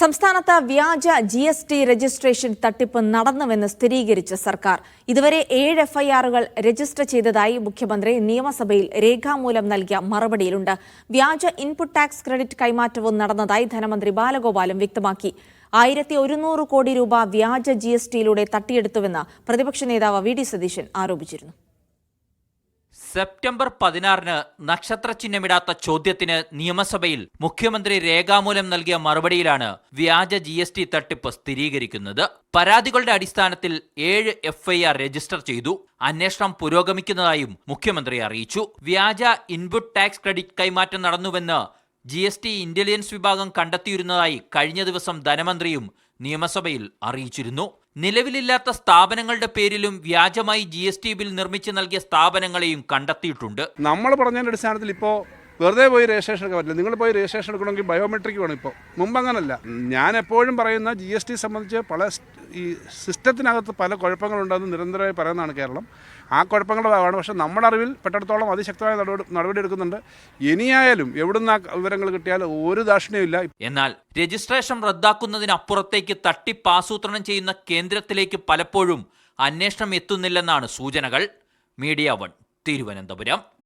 സംസ്ഥാനത്ത് വ്യാജ G S T registration തട്ടിപ്പ് നടന്നുവെന്ന് സ്ഥിരീകരിച്ച സർക്കാർ. ഇതുവരെ ഏഴ് എഫ്ഐആറുകൾ രജിസ്റ്റർ ചെയ്തതായി മുഖ്യമന്ത്രി നിയമസഭയിൽ രേഖാമൂലം നൽകിയ മറുപടിയിലുണ്ട്. വ്യാജ ഇൻപുട്ട് ടാക്സ് ക്രെഡിറ്റ് കൈമാറ്റവും നടന്നതായി ധനമന്ത്രി ബാലഗോപാലും വ്യക്തമാക്കി. ആയിരത്തി ഒരുന്നൂറ് കോടി രൂപ വ്യാജ ജി എസ് ടിയിലൂടെ തട്ടിയെടുത്തുവെന്ന് പ്രതിപക്ഷ നേതാവ് വി ഡി സതീശൻ ആരോപിച്ചിരുന്നു. സെപ്റ്റംബർ പതിനാറിന് നക്ഷത്ര ചിഹ്നമിടാത്ത ചോദ്യത്തിന് നിയമസഭയിൽ മുഖ്യമന്ത്രി രേഖാമൂലം നൽകിയ മറുപടിയിലാണ് വ്യാജ ജി എസ് ടി തട്ടിപ്പ് സ്ഥിരീകരിക്കുന്നത്. പരാതികളുടെ അടിസ്ഥാനത്തിൽ ഏഴ് എഫ്ഐആർ രജിസ്റ്റർ ചെയ്തു. അന്വേഷണം പുരോഗമിക്കുന്നതായും മുഖ്യമന്ത്രി അറിയിച്ചു. വ്യാജ ഇൻപുട്ട് ടാക്സ് ക്രെഡിറ്റ് കൈമാറ്റം നടന്നുവെന്ന് ജി എസ് ടി ഇന്റലിജൻസ് വിഭാഗം കണ്ടെത്തിയിരുന്നതായി കഴിഞ്ഞ ദിവസം ധനമന്ത്രിയും നിയമസഭയിൽ അറിയിച്ചിരുന്നു. നിലവിലില്ലാത്ത സ്ഥാപനങ്ങളുടെ പേരിലും വ്യാജമായി ജി ബിൽ നിർമ്മിച്ചു നൽകിയ സ്ഥാപനങ്ങളെയും കണ്ടെത്തിയിട്ടുണ്ട്. നമ്മൾ പറഞ്ഞതിന്റെ അടിസ്ഥാനത്തിൽ ഇപ്പോൾ വെറുതെ പോയി രജിസ്ട്രേഷൻ എടുക്കാൻ പറ്റില്ല. നിങ്ങൾ പോയി രജിസ്ട്രേഷൻ എടുക്കണമെങ്കിൽ ബയോമെട്രിക് വേണം ഇപ്പോൾ. മുമ്പ് അങ്ങനല്ല. ഞാൻ എപ്പോഴും പറയുന്ന ജി എസ് ടി സംബന്ധിച്ച് പല ഈ സിസ്റ്റത്തിനകത്ത് പല കുഴപ്പങ്ങളുണ്ടെന്ന് നിരന്തരമായി പറയുന്നതാണ് കേരളം. ആ കുഴപ്പങ്ങളുടെ ഭാഗമാണ്. പക്ഷേ നമ്മുടെ അറിവിൽ പെട്ടിടത്തോളം അതിശക്തമായ നടപടി നടപടി എടുക്കുന്നുണ്ട്. ഇനിയായാലും എവിടുന്ന് ആ വിവരങ്ങൾ കിട്ടിയാലും ഒരു ദാക്ഷിണ്യമില്ല എന്നാൽ രജിസ്ട്രേഷൻ റദ്ദാക്കുന്നതിനപ്പുറത്തേക്ക് തട്ടിപ്പ് ചെയ്യുന്ന കേന്ദ്രത്തിലേക്ക് പലപ്പോഴും അന്വേഷണം എത്തുന്നില്ലെന്നാണ് സൂചനകൾ. Media one Thiruvananthapuram.